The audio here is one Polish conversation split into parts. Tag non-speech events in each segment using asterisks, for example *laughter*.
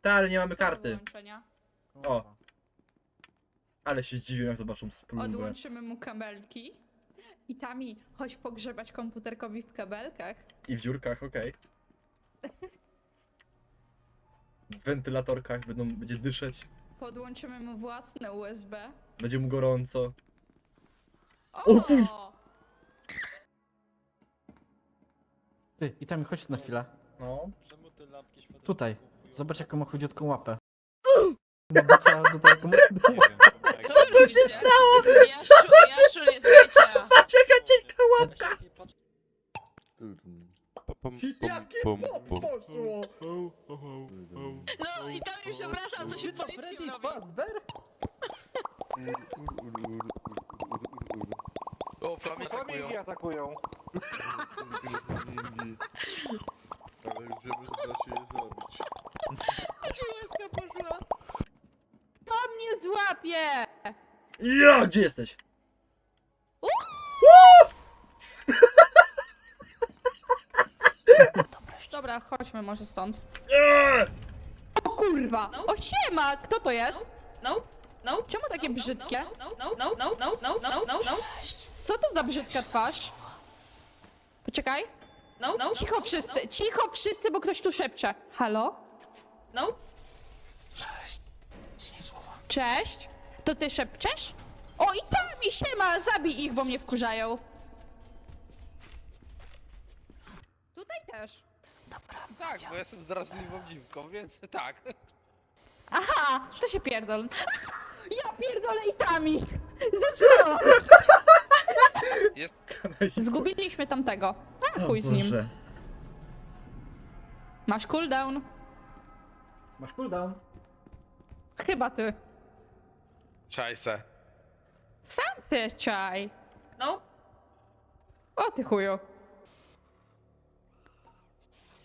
Ta, ale nie mamy Co do karty. wyłączenia? O. Ale się zdziwiłem, jak zobaczą spluwę. Odłączymy mu kabelki. I tami, chodź pogrzebać komputerkowi w kabelkach. I w dziurkach, okej. W wentylatorkach będą, będzie dyszeć. Podłączymy mu własne USB. Będzie mu gorąco. O! O Ty, i tam chodź na chwilę. No. Czemu te lampki Tutaj. Zobacz jaką ma chudziutką łapę. *gasps* No, co tutaj komu... *laughs* Tak. Co to się stało? Co to się stało? *laughs* Jaka cienka łapka! Jakie to poszło? No i tam już obrażam, coś mi policzkiem robi. O, flamy Flamigi atakują. atakują. Ale już wiemy, że da się je zrobić. Ciulaska poszła. To mnie złapie! Ja, gdzie jesteś? *laughs* Dobra, chodźmy może stąd. Eee! O kurwa! No. O siema! Kto to jest? No, no. Czemu takie brzydkie? No, no, no, no, no, no, no, no, no. Co to za brzydka twarz? Poczekaj. No, no. Cicho wszyscy, cicho wszyscy, bo ktoś tu szepcze. Halo? No. Cześć? To ty szepczesz? O i tam i siema! Zabij ich, bo mnie wkurzają. Tutaj też. Tak, bo jestem drażliwą dziwką, więc tak. Aha, to się pierdol. *laughs* Ja pierdolę i tam ich. Jest- Zgubiliśmy tamtego. A, chuj z nim. Masz cooldown. Masz cooldown. Chyba ty. Czajse. Sam se czaj. No. O ty chuju.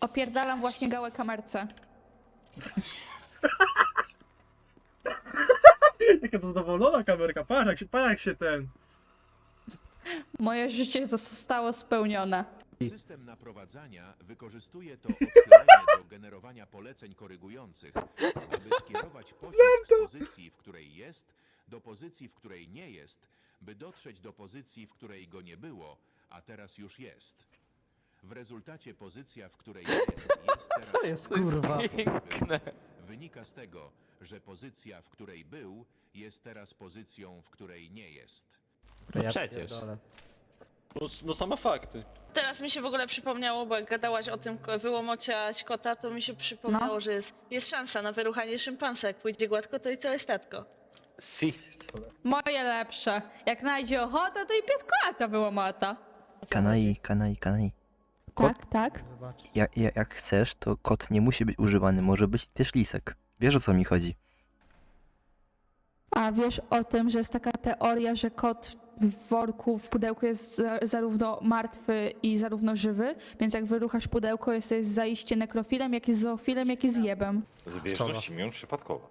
Opierdalam właśnie gałę kamerce. *laughs* Jaka zadowolona kamerka, patrz jak się, patrz jak się ten... Moje życie zostało spełnione. System naprowadzania wykorzystuje to do generowania poleceń korygujących, aby skierować *laughs* pociąg z pozycji, w której jest, do pozycji, w której nie jest, by dotrzeć do pozycji, w której go nie było, a teraz już jest. W rezultacie pozycja, w której jest, jest *laughs* teraz Co jest, kurwa? piękne. Wynika z tego, że pozycja, w której był, jest teraz pozycją, w której nie jest. No przecież. No, no same fakty. Teraz mi się w ogóle przypomniało, bo jak gadałaś o tym ko- wyłomociać kota, to mi się przypomniało, No. że jest, jest szansa na wyruchanie szympansa. Jak pójdzie gładko, to i całe statko. Si. Moje lepsze. Jak znajdzie ochotę, to i pieskolata wyłomata. Kanai, kanai, kanai. Kot? Tak, tak. Jak, jak, jak chcesz, to kot nie musi być używany, może być też lisek. Wiesz o co mi chodzi? A wiesz o tym, że jest taka teoria, że kot w worku, w pudełku jest za- zarówno martwy i zarówno żywy, więc jak wyruchasz pudełko, jesteś zaiste nekrofilem, jak i zoofilem, jak i zjebem. Zbieżność imion przypadkowa.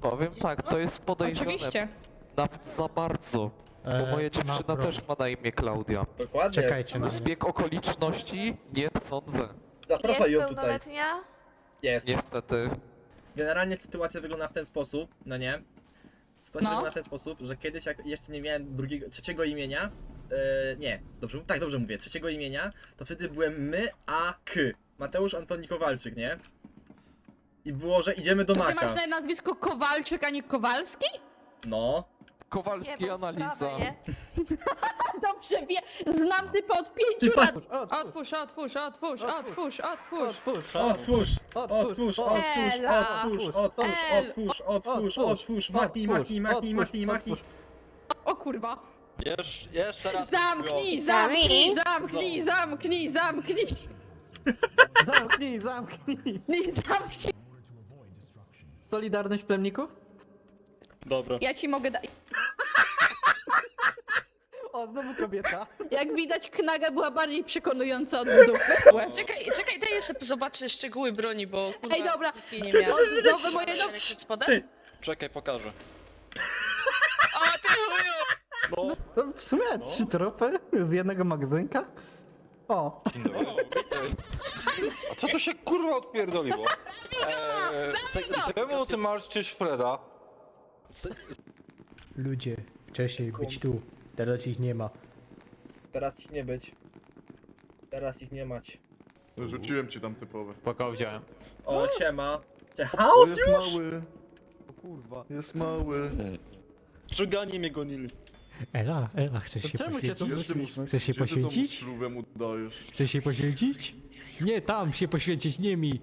Powiem tak, to jest podejrzane Oczywiście. nawet za bardzo. Bo moja dziewczyna też ma na imię Klaudia. Dokładnie. Czekajcie na mnie. Zbieg okoliczności? Nie sądzę. Zapraszaj ją tutaj. Jest. Niestety. Generalnie sytuacja wygląda w ten sposób, no nie? Sytuacja No. wygląda w ten sposób, że kiedyś jak jeszcze nie miałem drugiego, trzeciego imienia, e, nie, dobrze, tak dobrze mówię, trzeciego imienia, to wtedy byłem my, a k. Mateusz Antoni Kowalczyk, nie? I było, że idziemy do To ty Maka. masz na nazwisko Kowalczyk, a nie Kowalski? No. Kowalski analiza. *laughs* Dobrze wie, znam typy od pięciu Ty lat. Otwórz, Otwórz, otwórz, otwórz, otwórz, otwórz. otwórz, Otwórz, otwórz, otwórz, Ela. otwórz, otwórz, El. otwórz, otwórz, otwórz, Mati, Mati, Mati, Mati, Mati. O kurwa. Jesz, jeszcze raz. Zamknij, zamknij, zamknij, *laughs* zamknij, zamknij. Zamknij, zamknij. Nie zamknij. Solidarność plemników? Dobra. Ja ci mogę dać. O, znowu kobieta. *laughs* Jak widać, knaga była bardziej przekonująca od dupy. *laughs* Czekaj, czekaj, daj sobie zobaczę szczegóły broni, bo kurwa, Ej, dobra. kupi nie miałem. Nowe moje nowe. Przed spodem? Ty. Czekaj, pokażę. *laughs* O, ty chuju! No, No, w sumie trzy tropy z jednego magazynka. O, A co tu się kurwa odpierdoliło? Eee, se- Czemu ty marszczysz Freda? ludzie, wcześniej być tu, teraz ich nie ma. Teraz ich nie być. Teraz ich nie mać. Rzuciłem ci tam typowe. Spoko, wziąłem. O, siema. Cie- O, Chaos jest już? mały. O kurwa. Jest mały. Szuganie mnie gonili. Ela, Ela, chcesz się Czemu cię poświęcić? Chcesz się Gdzie ty temu poświęcić? Chcesz się poświęcić? Nie, tam się poświęcić, nie mi.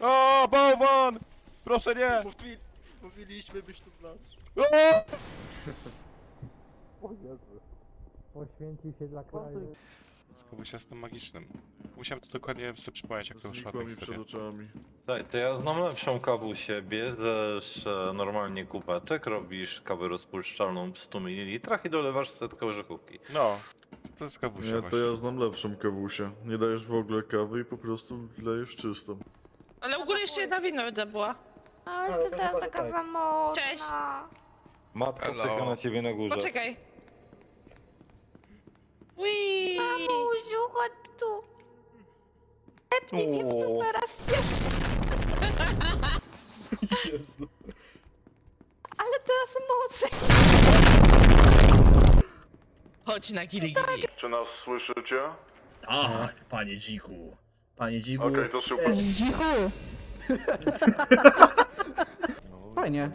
O, bałwan! Proszę nie! Mówiliśmy być tu w nas. Poświęcił się dla kraju. Skawusia jestem magicznym. Musiałem to dokładnie sobie przypomnieć, jak to szła ta Znikła mi przed historia. oczami. Tak, to ja znam lepszą kawusię. Bierzesz e, normalnie kubeczek, robisz kawę rozpuszczalną w 100 ml i dolewasz setkę orzechówki. No, to jest Kawusia Nie, to właśnie. ja znam lepszą kawusię. Nie dajesz w ogóle kawy i po prostu lejesz czystą. Ale u jeszcze jedna winna była. A jestem teraz taka zamotna. Cześć. Matka Hello. czeka na ciebie na górze. Poczekaj. Wii. Mamuziu, chodź tu. O, Teraz jeszcze. Jezu. Ale teraz mocy. Chodź na gili gili. Czy nas słyszycie? Tak, panie dziku. Panie dziku. Okej, to szybko. Cicho. *laughs* Fajnie.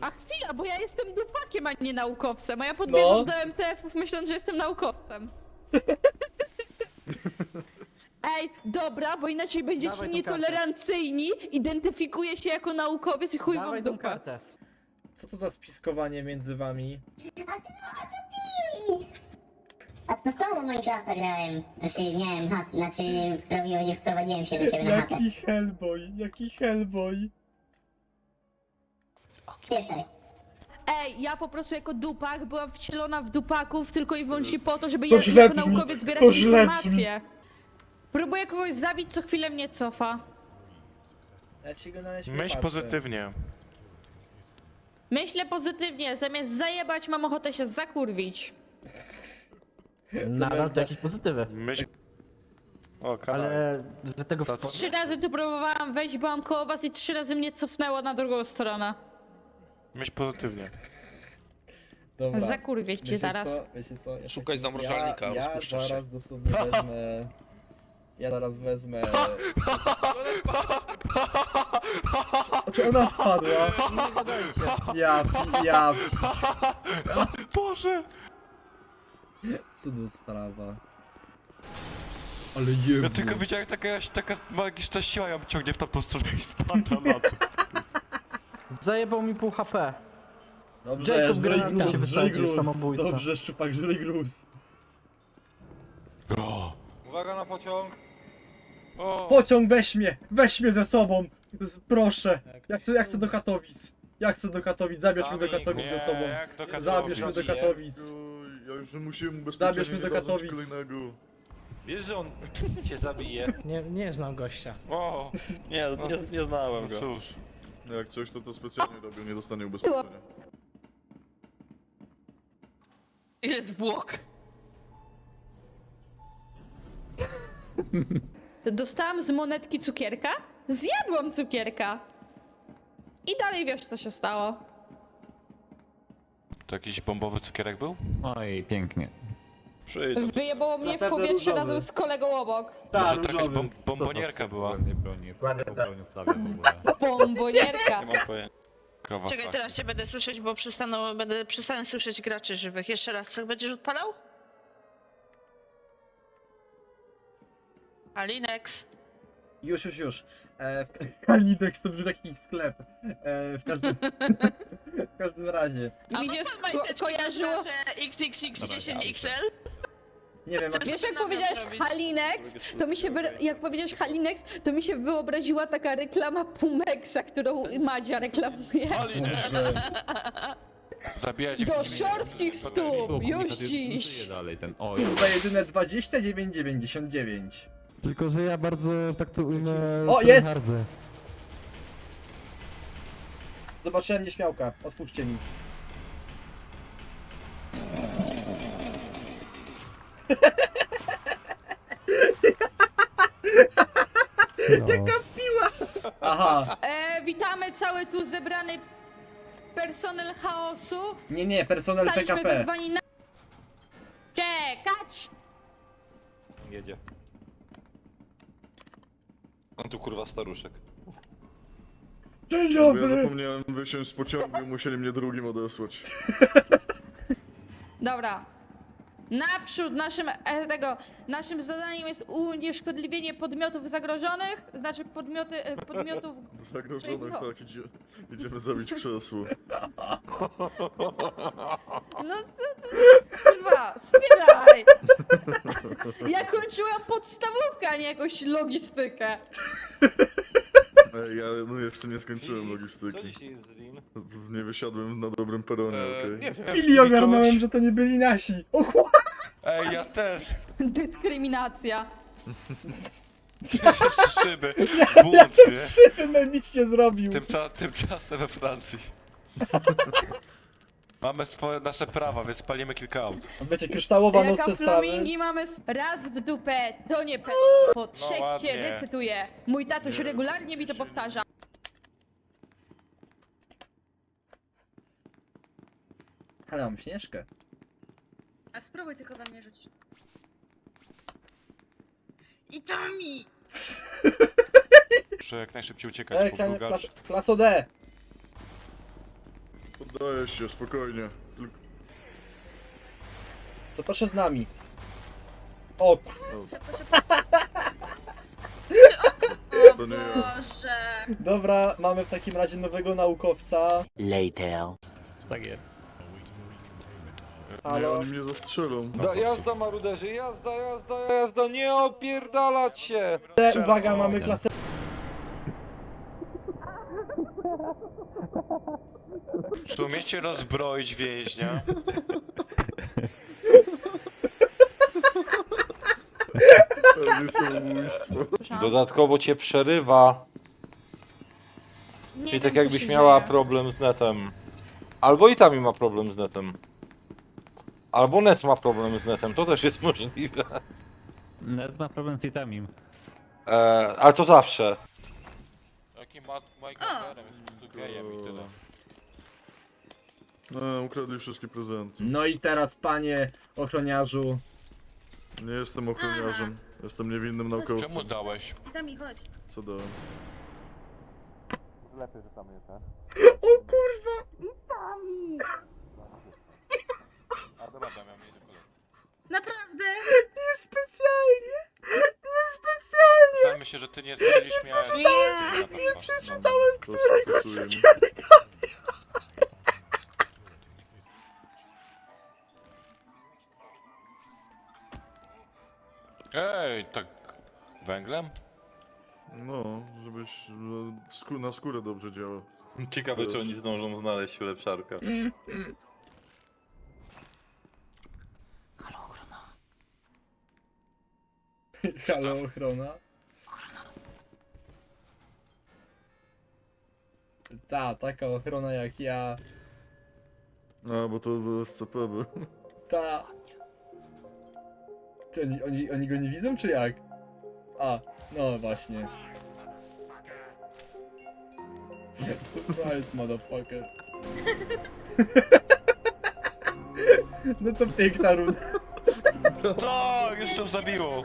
A chwila, bo ja jestem dupakiem, a nie naukowcem. A ja podbiegłam No. do MTF-ów myśląc, że jestem naukowcem. *laughs* Ej, dobra, bo inaczej będziecie Dawaj tą nietolerancyjni, identyfikuję się jako naukowiec i chuj wam w dupę. Co to za spiskowanie między wami? A to z tobą do Minecrafta grałem. Znaczy miałem hat, znaczy robiłem, nie wprowadziłem się do ciebie na chatę. Jaki Hellboy, jaki Hellboy. Ej, ja po prostu jako dupak byłam wcielona w dupaków tylko i wyłącznie po to, żeby ja, źle jako brzmi, naukowiec zbierać to źle informacje. Próbuję kogoś zabić, co chwilę mnie cofa. Ja ci go na razie Myśl patrzę. pozytywnie. Myślę pozytywnie, zamiast zajebać mam ochotę się zakurwić. Nadal to jakieś pozytywy. Myśl... O, kanał. Ale do tego To- Trzy razy tu próbowałam wejść, byłam koło was i trzy razy mnie cofnęło na drugą stronę. Myśl pozytywnie. Dobra. Zakurwię cię Wiecie zaraz. Co? Wiecie co? Ja Szukaj zamrażalnika, Ja, ja rozpuszczasz się. zaraz dosłownie wezmę... Ja zaraz wezmę... *laughs* Czy ona spadła? Ja, pi- ja, pi- Boże! cudu sprawa. Ale jebło. Ja tylko widziałem, jak taka, jakaś taka magiczna siła ją ciągnie w tamtą stronę i spada na to. Zajebał mi pół HP. Dobrze, Jacob się gruz, żryj wysadził, gruz. samobójca. Dobrze, szczupak, żryj gruz. O! Uwaga na pociąg. O! Pociąg weź mnie, weź mnie ze sobą. Z- Proszę. Ja chcę, ja chcę do Katowic. Ja chcę do Katowic, zabierz mnie do Kamil, Katowic Nie, ze sobą. jak to Zabierz mnie do Katowic. Oj, Ja już musiałem Zabierz mnie do nie dadzą ci Katowic. kolejnego. Wiesz, że on *laughs* cię zabije. Nie, nie znam gościa. O! Nie, nie, nie znałem No go. cóż. No Jak coś, to to specjalnie robił, nie dostanie ubezpieczenia. Ile zwłok. Dostałam z monetki cukierka, zjadłam cukierka. I dalej wiesz, co się stało. To jakiś bombowy cukierek był? Oj, pięknie. Przyjdę. Wyjebało mnie w Zapewne powietrze różowy. razem z kolegą obok. Może to jakaś bom bombonierka była? Nie w ogóle. *laughs* Bombonierka. Nie mam pojęcia. Kawasaki. Czekaj, teraz cię będę słyszeć, bo przestaną, będę, przestanę słyszeć graczy żywych. Jeszcze raz, co będziesz odpalał? Alinex. Już, już, już. E, w Kalidex *laughs* to brzmi jakiś sklep. E, w, każdym, *laughs* w każdym razie. Mi się sko- kojarzyło... na że XXX10XL. Nie wiem, jak Wiesz, jak Zaczynam powiedziałeś robić. Halinex, to mi się, wyra- jak powiedziałeś Halinex, to mi się wyobraziła taka reklama Pumexa, którą Madzia reklamuje. że Zabijać Do siorskich stóp, już dziś. dalej ten. Oj. za jedyne 29,99. Tylko, że ja bardzo, tak to ujmę, O, jest! hardzę. Zobaczyłem nieśmiałka, otwórzcie mi. Jaka piła! Aha, E, witamy cały tu zebrany personel chaosu. nie, nie, personel Staliśmy PKP. wezwani na... Czekać! Jedzie. On tu kurwa staruszek. Dzień Bo ja zapomniałem wysiąść z pociągu i musieli mnie drugim odesłać. Dobra. Naprzód naszym, e, tego, naszym zadaniem jest unieszkodliwienie podmiotów zagrożonych, znaczy podmioty, e, podmiotów... *laughs* Zagrożonych, No. tak, idzie, idziemy zabić krzesło. No to, to, kurwa, spierdalaj! Ja kończyłam podstawówkę, a nie jakąś logistykę. Ej, ja no jeszcze nie skończyłem Co logistyki. dzisiaj jest z Lin? Nie wysiadłem na dobrym peronie, okej? nie wiem. Chwili ogarnąłem, że to nie byli nasi. O chła! Ej, ja też. Dyskryminacja. Jeszcze szyby. Bucy. Szyby memicznie zrobił. Tymcza, tymczasem we Francji. Mamy swoje, nasze prawa, więc palimy kilka aut. Wiecie, kryształowa noc Jaka te sprawy. flamingi mamy s- raz w dupę, to nie pe... Po trzech się ładnie. resetuje. Mój tatuś regularnie mi to powtarza. Ale mam śnieżkę. A spróbuj tylko we mnie rzucić. I to mi! *laughs* Muszę jak najszybciej uciekać, Ej, bo klas, klaso D. Poddaję się, spokojnie. Tylko... To proszę z nami. O ku... *laughs* To nie ja. Boże! Dobra, mamy w takim razie nowego naukowca. Tak jest. Nie, Halo? oni mnie zastrzelą. Da, jazda maruderzy, jazda, jazda, jazda, nie opierdalać się! D, uwaga, mamy klasę... Czy umiecie rozbroić więźnia? Samobójstwo. Dodatkowo cię przerywa, Nie czyli wiem, tak co jakbyś się miała dzieje. problem z netem. Albo i tam ma problem z netem. Albo net ma problem z netem, to też jest możliwe. Net ma problem z itamim. E, ale to zawsze. Jaki Michael Ferem jest po prostu gejem i tyle. No, ukradli wszystkie prezenty. No i teraz, panie ochroniarzu. Nie jestem ochroniarzem. Jestem niewinnym Czemu naukowcem. dałeś? I to mi, chodź. Co dałem? Lepiej, że tam jest? *laughs* O kurwa! A dobra, Damian, mnie do kolegi. Naprawdę? Nie specjalnie! Nie specjalnie! Sam myślę, że ty nie słyszeliś miałeś... Nie, Nie przeczytałem, To którego cukierka. Ej, tak... Węglem? No, żebyś na skórę dobrze działał. Ciekawe, czy oni zdążą znaleźć ulepszarkę. Halo, ochrona. Ta, taka ochrona jak ja. A, bo to do SCP by. Ta. Ty, oni, oni, oni go nie widzą, czy jak? A, no właśnie. Surprise, motherfucker. No to piękna runda. *laughs* Tak, jeszcze zabiło!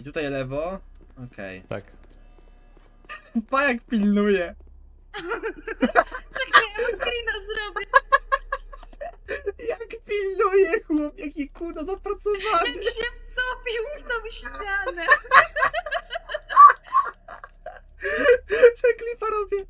Czyli tutaj lewo. Okej. Tak. Pa jak pilnuje. Czekaj, ja mu screena zrobię. Jak pilnuje chłop, jaki kurno zapracowany. Jak się wtopił w tą ścianę. Że klipa robię.